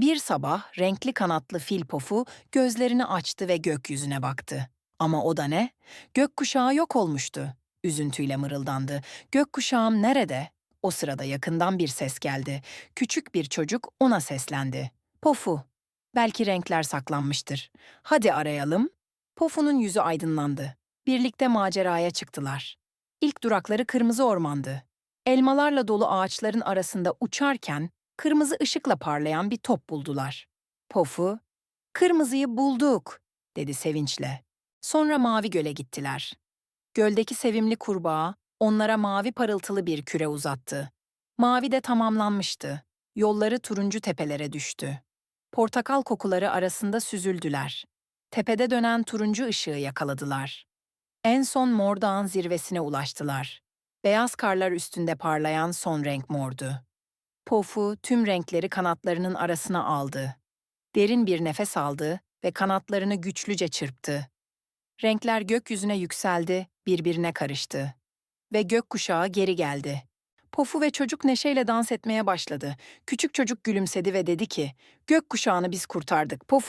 Bir sabah renkli kanatlı fil pofu gözlerini açtı ve gökyüzüne baktı. Ama o da ne? Gökkuşağı yok olmuştu. Üzüntüyle mırıldandı. Gökkuşağım nerede? O sırada yakından bir ses geldi. Küçük bir çocuk ona seslendi. Pofu, belki renkler saklanmıştır. Hadi arayalım. Pofu'nun yüzü aydınlandı. Birlikte maceraya çıktılar. İlk durakları kırmızı ormandı. Elmalarla dolu ağaçların arasında uçarken kırmızı ışıkla parlayan bir top buldular. Pofu, "Kırmızıyı bulduk." dedi sevinçle. Sonra mavi göle gittiler. Göldeki sevimli kurbağa onlara mavi parıltılı bir küre uzattı. Mavi de tamamlanmıştı. Yolları turuncu tepelere düştü. Portakal kokuları arasında süzüldüler. Tepede dönen turuncu ışığı yakaladılar. En son Mor Dağın zirvesine ulaştılar. Beyaz karlar üstünde parlayan son renk mordu. Pofu tüm renkleri kanatlarının arasına aldı. Derin bir nefes aldı ve kanatlarını güçlüce çırptı. Renkler gökyüzüne yükseldi, birbirine karıştı. Ve gökkuşağı geri geldi. Pofu ve çocuk neşeyle dans etmeye başladı. Küçük çocuk gülümsedi ve dedi ki, "Gökkuşağını biz kurtardık. Pofu